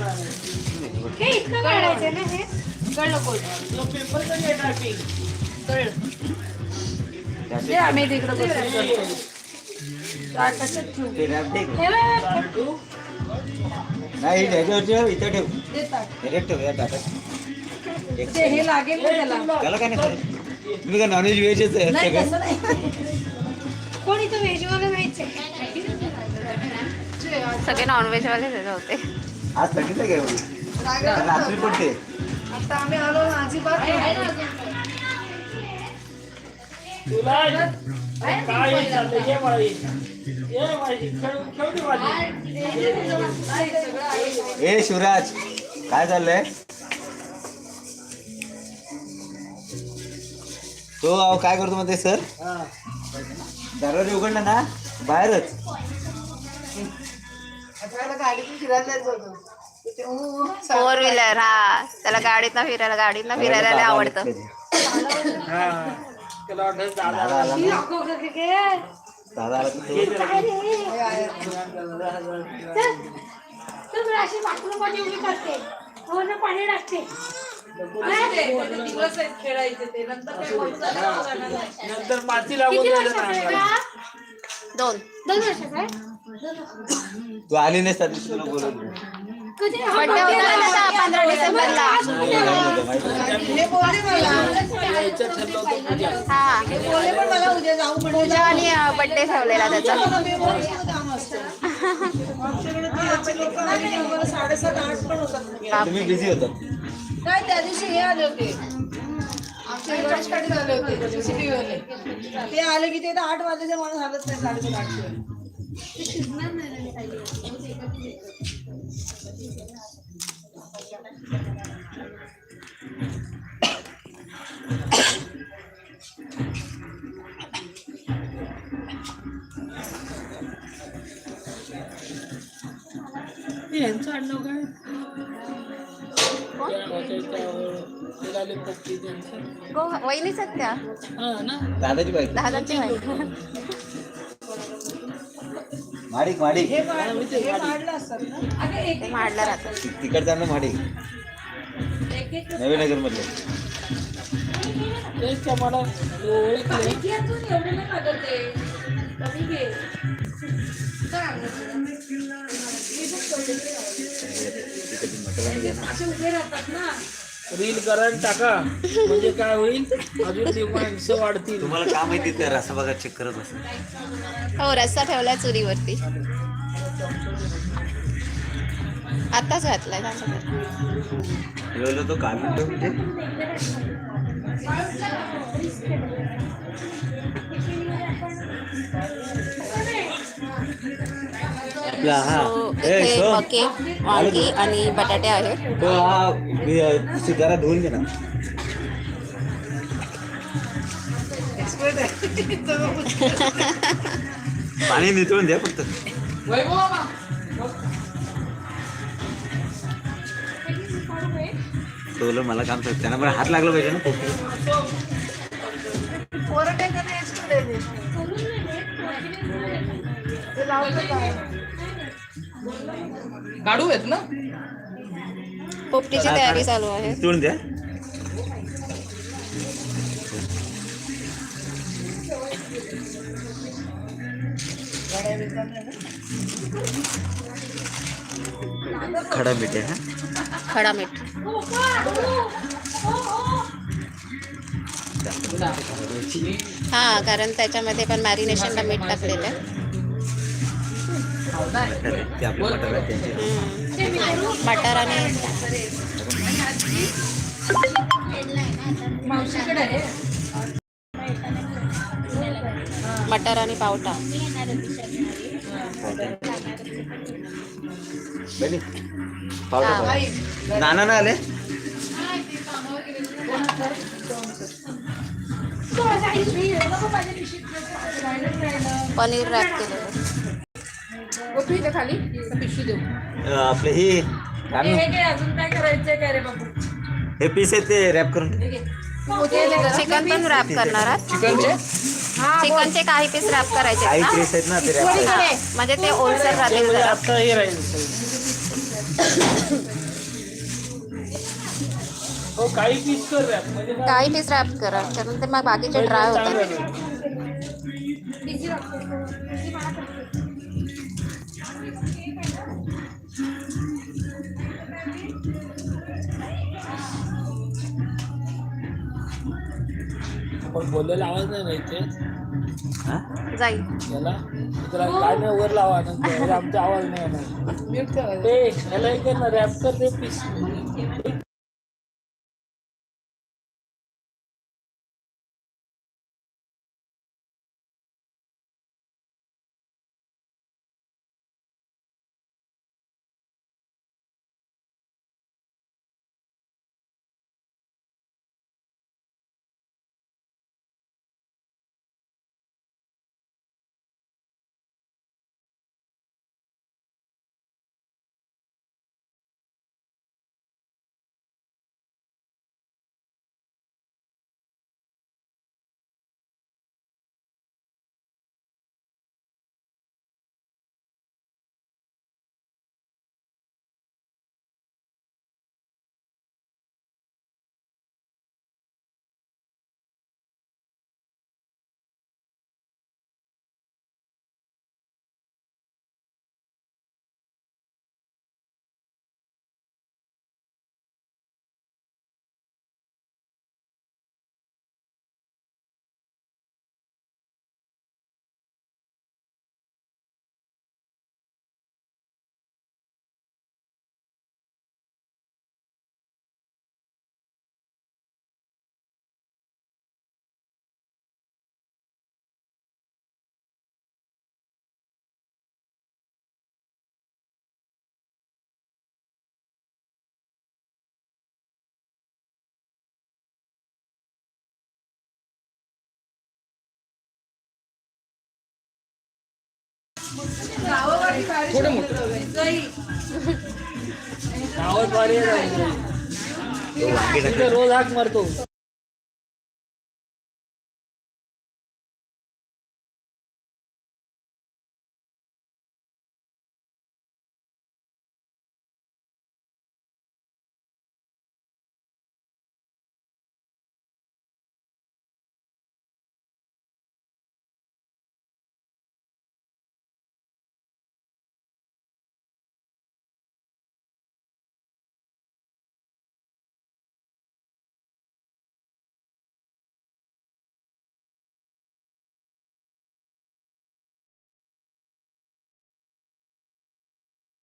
हे इतकं काढायचं ना हे? कळलं कोण? आम्ही तिकडं हे नाही इथं ठेव. देतात. डायरेक्ट ठेव या ताटात एक ते हे लागेल ना त्याला. त्याला काय नाही करत तुम्ही का नॉनव्हेज व्हेजच आहे? कोण सगळे नॉनव्हेज वाले तिथे होते. आज घ्या एवढी रात्री पडते आता आम्ही आलो अजिबात ए शिवराज काय चाललंय? तो अहो काय करतो मध्ये सर? दरवाजा उघडला ना बाहेरच. फोर व्हीलर हा. त्याला गाडीतनं फिरायला गाडीतनं फिरायला आवडतं. आला ना. दादा आला की तो- तर अशी वाकडं पाणी उभी करते. ना पाणी टाकते. नंतर माती किती लागून वर्षाचा आहे का? दोन. दोन वर्षाचा आहे? तू आली नाही त्या तुला बड्डे होता ना पंधरा डिसेंबरला हा पूजा आणि बड्डे ठेवलेला त्याचा तुम्ही बिझी होता. काय त्या दिवशी हे आले होते. आमच्या इकडे आले होते. ते आले की ते आठ वाजल्याचे मला झालंच नाही साडेसात आठशे. यांचं आडनाव काय? निघाले पक्की त्यांचं हो वहिनीच आहेत त्या. हा ना. दादाची बाईक दहादाची वाईफ माडिक माडिक हे माड- हे माडलं असतात ना ते माडला राहतात ति- तिकडचं ना माडिक नवीनगर मधलं तेच त्या मला ओळखले रील करा आणि टाका. म्हणजे काय होईल? अजून ते माणसं वाढतील. तुम्हाला काय माहिती त्या रसा बघा चेक करत असं हो रस्सा ठेवलाय चुरीवरती आताच घातलाय ठेवलं तो काढून ठेव म्हणजे हा इथे सोम मके वांगी आणि बटाटे आहे तो हा वि- जरा धुवून घे ना? पाणी नितळून द्या फक्त ठेवलं मला काम सांग त्यांना पण हात लागला पाहिजे ना? काढू आहेत ना? पोपटीची तयारी चालू आहे. नितळून द्या. खडा मीठ आहे हा? खडा मीठ. हा कारण त्याच्यामध्ये पण मॅरिनेशनला मीठ टाकलेलं आहे. ते आपलं मटर आहे. त्यांचे हम्म. मटर आणि मटर आणि पावटा नाना ना आले? पनीर रॅप केलेलं. खाली? पिशवी देऊ. आपले हे काय हे? काय अजून काय करायचंय काय रे बाबू हे पीस आहे ते रॅप करून ठेव. चिकन पण रॅप करणार आहात? चिकनचे चिकनचे काही पीस रॅप करायचे काही ना? केस आहेत ना ते करायचे. म्हणजे ते ओलसर राहतील म्हणजे जरा. आता हे राहील. हो काही पीस कर रॅप म्हणजे काय? काही पीस रॅप करा. कारण ते मग बाकीचे ड्राय चांगलं होतात आपण बोललेला आवाज नाही हा? जाईल याला? त्याला काय नाही वर लावा म्हणजे आमचा आवाज नाही येणार. एक ना रॅप कर ते पीस थोडं मोठं. जाई. आवाज भारी आहे तो वांगे तिथे रोज हाक मारतो